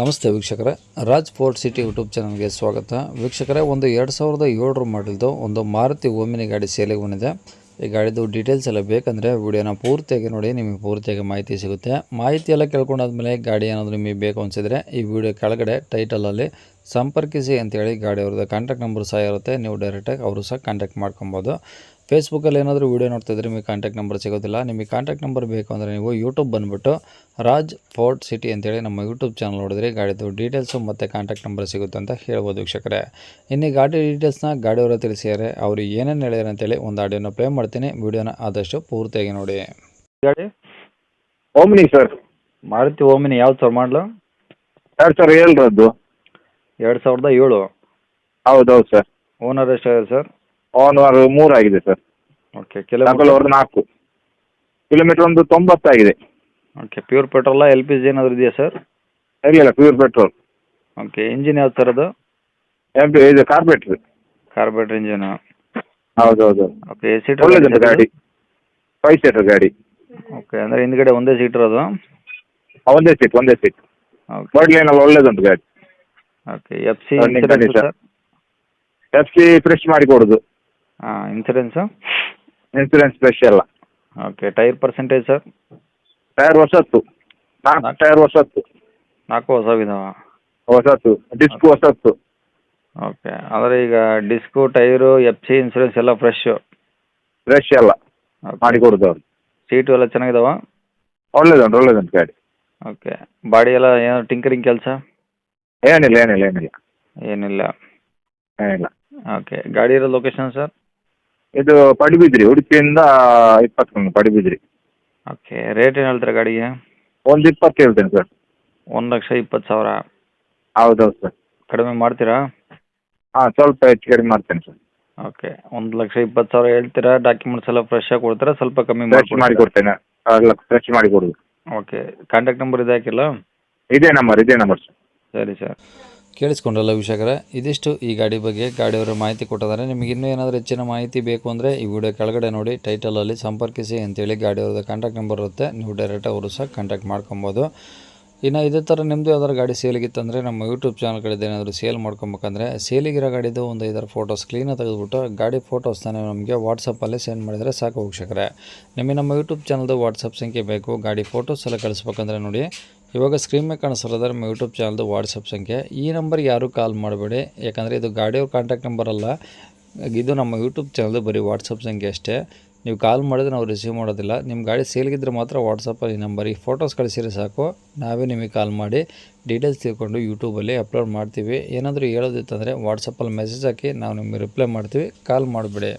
ನಮಸ್ತೆ ವೀಕ್ಷಕರೇ, Raj fort city YouTube ಚಾನಲ್ಗೆ ಸ್ವಾಗತ. ವೀಕ್ಷಕರೇ, ಒಂದು ಎರಡು ಸಾವಿರದ ಏಳರ ಮಾಡಲ್ದು ಒಂದು ಮಾರುತಿ ಓಮಿನಿ ಗಾಡಿ ಸೇಲಿಗೆ ಬಂದಿದೆ. ಈ ಗಾಡಿದು ಡೀಟೇಲ್ಸ್ ಎಲ್ಲ ಬೇಕಂದರೆ ವಿಡಿಯೋನ ಪೂರ್ತಿಯಾಗಿ ನೋಡಿ, ನಿಮಗೆ ಪೂರ್ತಿಯಾಗಿ ಮಾಹಿತಿ ಸಿಗುತ್ತೆ. ಮಾಹಿತಿ ಎಲ್ಲ ಕೇಳ್ಕೊಂಡಾದ್ಮೇಲೆ ಗಾಡಿ ಏನಾದರೂ ನಿಮಗೆ ಬೇಕು ಅನಿಸಿದರೆ ಈ ವಿಡಿಯೋ ಕೆಳಗಡೆ ಟೈಟಲಲ್ಲಿ ಸಂಪರ್ಕಿಸಿ ಅಂತೇಳಿ ಗಾಡಿ ಅವ್ರದ್ದು ಕಾಂಟ್ಯಾಕ್ಟ್ ನಂಬರ್ ಸಹ ಇರುತ್ತೆ. ನೀವು ಡೈರೆಕ್ಟಾಗಿ ಅವರು ಸಹ ಕಾಂಟ್ಯಾಕ್ಟ್ ಮಾಡ್ಕೊಬೋದು. ಫೇಸ್ಬುಕ್ಕಲ್ಲಿ ಏನಾದರೂ ವೀಡಿಯೋ ನೋಡ್ತಿದ್ರೆ ನಿಮಗೆ ಕಾಂಟ್ಯಾಕ್ಟ್ ನಂಬರ್ ಸಿಗೋದಿಲ್ಲ. ನಿಮಗೆ ಕಾಂಟ್ಯಾಕ್ಟ್ ನಂಬರ್ ಬೇಕು ಅಂದರೆ ನೀವು ಯೂಟ್ಯೂಬ್ ಬಂದುಬಿಟ್ಟು ರಾಜ್ ಫೋರ್ಟ್ ಸಿಟಿ ಅಂತೇಳಿ ನಮ್ಮ ಯೂಟ್ಯೂಬ್ ಚಾನಲ್ ನೋಡಿದ್ರೆ ಗಾಡಿದು ಡೀಟೇಲ್ಸು ಮತ್ತು ಕಾಂಟ್ಯಾಕ್ಟ್ ನಂಬರ್ ಸಿಗುತ್ತೆ ಅಂತ ಹೇಳ್ಬೋದು ವೀಕ್ಷಕರೇ. ಇನ್ನು ಗಾಡಿ ಡೀಟೇಲ್ಸ್ನ ಗಾಡಿಯವರ ತಿಳಿಸಿದ್ದಾರೆ ಅವರು ಏನೇನು ಹೇಳ್ಯಾರ ಅಂತೇಳಿ ಒಂದು ಆಡಿಯೋನ ಪ್ಲೇ ಮಾಡ್ತೀನಿ. ವೀಡಿಯೋನ ಆದಷ್ಟು ಪೂರ್ತಿಯಾಗಿ ನೋಡಿ. ಗಾಡಿ ಓಮಿನಿ ಸರ್ ಮಾರುತಿ ಓಮಿನಿ ಯಾವ ಸರ್ ಮಾಡಲು? ಎರಡು ಸಾವಿರ ಏಳರದ್ದು. ಎರಡು ಸಾವಿರದ ಏಳು. ಹೌದೌದು ಸರ್ ಓನರ್ ಎಷ್ಟು ಸರ್ ಓನರ್ ಮೂರು ಆಗಿದೆ ಸರ್ ಓಕೆ ಕಿಲೋಮೀಟರ್ ನಾಲ್ಕು. ಕಿಲೋಮೀಟರ್ ಒಂದು ತೊಂಬತ್ತಾಗಿದೆ. Okay pure petrol L P G ಏನಾದರೂ ಇದೆಯಾ ಸರ್ ಇಲ್ಲ ಇಲ್ಲ ಪ್ಯೂರ್ ಪೆಟ್ರೋಲ್ ಓಕೆ ಇಂಜಿನ್ ಯಾವ ಥರದ್ದು ಎಂ ಪಿ ಇದು ಕಾರ್ಪೆಟ್ರಿ ಇಂಜಿನ್ ಹೌದು ಹೌದು ಓಕೆ ಎ ಸೀಟ್ ಒಳ್ಳೇದುಂಟು ಗಾಡಿ ಫೈವ್ ಸೀಟರ್ ಗಾಡಿ. ಓಕೆ ಅಂದರೆ ಹಿಂದ್ಗಡೆ ಒಂದೇ ಸೀಟ್ ಅದು? ಆ, ಒಂದೇ ಸೀಟ್ ಒಂದೇ ಸೀಟ್ ಓಕೆ ಬಾಡ್ಲಿನೆಲ್ಲ ಒಳ್ಳೇದುಂಟು ಗಾಡಿ. Okay F C Running condition. Sir F C fresh ಮಾಡಿ ಕೊಡೋದು. ಹಾಂ ಇನ್ಸೂರೆನ್ಸು ಇನ್ಸೂರೆನ್ಸ್ ಫ್ರೆಶ್ ಎಲ್ಲ okay tyre percentage sir tyre ಹೊಸತ್ತು. ನಾಲ್ಕು. ಟೈರ್ ಹೊಸತ್ತು. ನಾಲ್ಕು ಹೊಸವಿದಾವ ಹೊಸತ್ತು ಡಿಸ್ಕ್ ಹೊಸತ್ತು. ಓಕೆ ಆದರೆ ಈಗ disc tyre F C insurance ಎಲ್ಲ ಫ್ರೆಶ್ಶು ಫ್ರೆಶ್ ಎಲ್ಲ. ಮಾಡಿ ಕೊಡೋದು ಅವ್ರು ಸೀಟು ಎಲ್ಲ ಚೆನ್ನಾಗಿದಾವ? ಒಳ್ಳೇದುಂಟು ಒಳ್ಳೇದುಂಟು ಗಾಡಿ. ಓಕೆ ಬಾಡಿ ಎಲ್ಲ ಏನೋ ಟಿಂಕರಿಂಗ್ ಕೆಲಸ? ಏನಿಲ್ಲ ಏನಿಲ್ಲ ಏನಿಲ್ಲ. ಏನಿಲ್ಲ. ಏನಿಲ್ಲ. ಓಕೆ ಗಾಡಿ ಇರೋ ಲೊಕೇಶನ್ ಸರ್ ಇದು ಪಡಿಬಿದ್ರಿ ಉಡುಪಿಯಿಂದ ಇಪ್ಪತ್ತು ಕಿಲೋಮೀಟರ್ ಪಡಿಬಿದ್ರಿ. ಓಕೆ ರೇಟ್ ಏನು ಹೇಳ್ತಾರೆ ಗಾಡಿಗೆ? ಒಂದು ಇಪ್ಪತ್ತು ಹೇಳ್ತೇನೆ ಸರ್. ಒಂದು ಲಕ್ಷ ಇಪ್ಪತ್ತು ಸಾವಿರ? ಹೌದೌದು ಸರ್. ಕಡಿಮೆ ಮಾಡ್ತೀರಾ? ಹಾಂ ಸ್ವಲ್ಪ ಹೆಚ್ಚು ಕಡಿಮೆ ಮಾಡ್ತೇನೆ ಸರ್. ಓಕೆ ಒಂದು ಲಕ್ಷ ಇಪ್ಪತ್ತು ಸಾವಿರ ಹೇಳ್ತೀರಾ? ಡಾಕ್ಯುಮೆಂಟ್ಸ್ ಎಲ್ಲ ಫ್ರೆಶ್ ಆಗಿ ಕೊಡ್ತೀರಾ? ಸ್ವಲ್ಪ ಕಮ್ಮಿ ಫ್ರೆಶ್ ಮಾಡಿ ಕೊಡ್ತೇನೆ. ಎಲ್ಲ ಫ್ರೆಶ್ ಮಾಡಿ ಕೊಡೋದು. ಓಕೆ ಕಾಂಟ್ಯಾಕ್ಟ್ ನಂಬರ್ ಇದೆ ಹಾಕಿಲ್ಲ? ಇದೇ ನಂಬರ್ ಇದೇ ನಂಬರ್ ಸರ್. ಸರಿ ಸರ್. ಕೇಳಿಸ್ಕೊಂಡ್ರಲ್ಲ ವೀಕ್ಷಕರೇ? ಇದಿಷ್ಟು ಈ ಗಾಡಿ ಬಗ್ಗೆ ಗಾಡಿಯವರು ಮಾಹಿತಿ ಕೊಟ್ಟಿದ್ದಾರೆ. ನಿಮಗೆ ಇನ್ನೂ ಏನಾದರೂ ಹೆಚ್ಚಿನ ಮಾಹಿತಿ ಬೇಕು ಅಂದರೆ ಈ ವಿಡಿಯೋ ಕೆಳಗಡೆ ನೋಡಿ ಟೈಟಲಲ್ಲಿ ಸಂಪರ್ಕಿಸಿ ಅಂತೇಳಿ ಗಾಡಿಯವ್ರದ್ದು ಕಾಂಟ್ಯಾಕ್ಟ್ ನಂಬರ್ ಇರುತ್ತೆ. ನೀವು ಡೈರೆಕ್ಟ್ ಅವರು ಸಹ ಕಾಂಟ್ಯಾಕ್ಟ್ ಮಾಡ್ಕೊಬೋದು. ಇನ್ನು ಇದೇ ಥರ ನಿಮ್ಮದು ಯಾವ್ದಾದ್ರು ಗಾಡಿ ಸೇಲಿಗಿತ್ತಂದರೆ ನಮ್ಮ ಯೂಟ್ಯೂಬ್ ಚಾನಲ್ ಕಡೆದು ಏನಾದರೂ ಸೇಲ್ ಮಾಡ್ಕೊಬೇಕಂದ್ರೆ ಸೇಲಿಗಿರೋ ಗಾಡಿದು ಒಂದು ಐದಾರು ಫೋಟೋಸ್ ಕ್ಲೀನಾಗಿ ತೆಗೆದುಬಿಟ್ಟು ಗಾಡಿ ಫೋಟೋಸ್ ತಾನೇ ನಮಗೆ ವಾಟ್ಸಪ್ಪಲ್ಲಿ ಸೆಂಡ್ ಮಾಡಿದರೆ ಸಾಕು ವೀಕ್ಷಕರೇ. ನಿಮಗೆ ನಮ್ಮ ಯೂಟ್ಯೂಬ್ ಚಾನಲ್ದು ವಾಟ್ಸಪ್ ಸಂಖ್ಯೆ ಬೇಕು. ಗಾಡಿ ಫೋಟೋಸ್ ಎಲ್ಲ ಕಳಿಸ್ಬೇಕಂದ್ರೆ ನೋಡಿ ಇವಾಗ ಸ್ಕ್ರೀನ್ ಮೇಲೆ ಕಾಣಿಸ್ತಾರೆ ನಮ್ಮ ಯೂಟ್ಯೂಬ್ ಚಾನಲ್ದು ವಾಟ್ಸಪ್ ಸಂಖ್ಯೆ. ಈ ನಂಬರ್ ಯಾರೂ ಕಾಲ್ ಮಾಡಬೇಡಿ. ಯಾಕಂದರೆ ಇದು ಗಾಡಿಯವ್ರ ಕಾಂಟ್ಯಾಕ್ಟ್ ನಂಬರ್ ಅಲ್ಲ. ಇದು ನಮ್ಮ ಯೂಟ್ಯೂಬ್ ಚಾನಲ್ದು ಬರೀ ವಾಟ್ಸಪ್ ಸಂಖ್ಯೆ ಅಷ್ಟೇ. ನೀವು ಕಾಲ್ ಮಾಡಿದ್ರೆ ನಾವು ರಿಸೀವ್ ಮಾಡೋದಿಲ್ಲ. ನಿಮ್ಮ ಗಾಡಿ ಸೇಲ್ಗಿದ್ರೆ ಮಾತ್ರ ವಾಟ್ಸಪ್ಪಲ್ಲಿ ಈ ನಂಬರಿಗೆ ಫೋಟೋಸ್ ಕಳಿಸಿದ್ರೆ ಸಾಕು. ನಾವೇ ನಿಮಗೆ ಕಾಲ್ ಮಾಡಿ ಡೀಟೇಲ್ಸ್ ತಿಳ್ಕೊಂಡು ಯೂಟ್ಯೂಬಲ್ಲಿ ಅಪ್ಲೋಡ್ ಮಾಡ್ತೀವಿ. ಏನಾದರೂ ಹೇಳೋದಿತ್ತಂದರೆ ವಾಟ್ಸಪ್ಪಲ್ಲಿ ಮೆಸೇಜ್ ಹಾಕಿ ನಾವು ನಿಮಗೆ ರಿಪ್ಲೈ ಮಾಡ್ತೀವಿ. ಕಾಲ್ ಮಾಡಿಬಿಡಿ.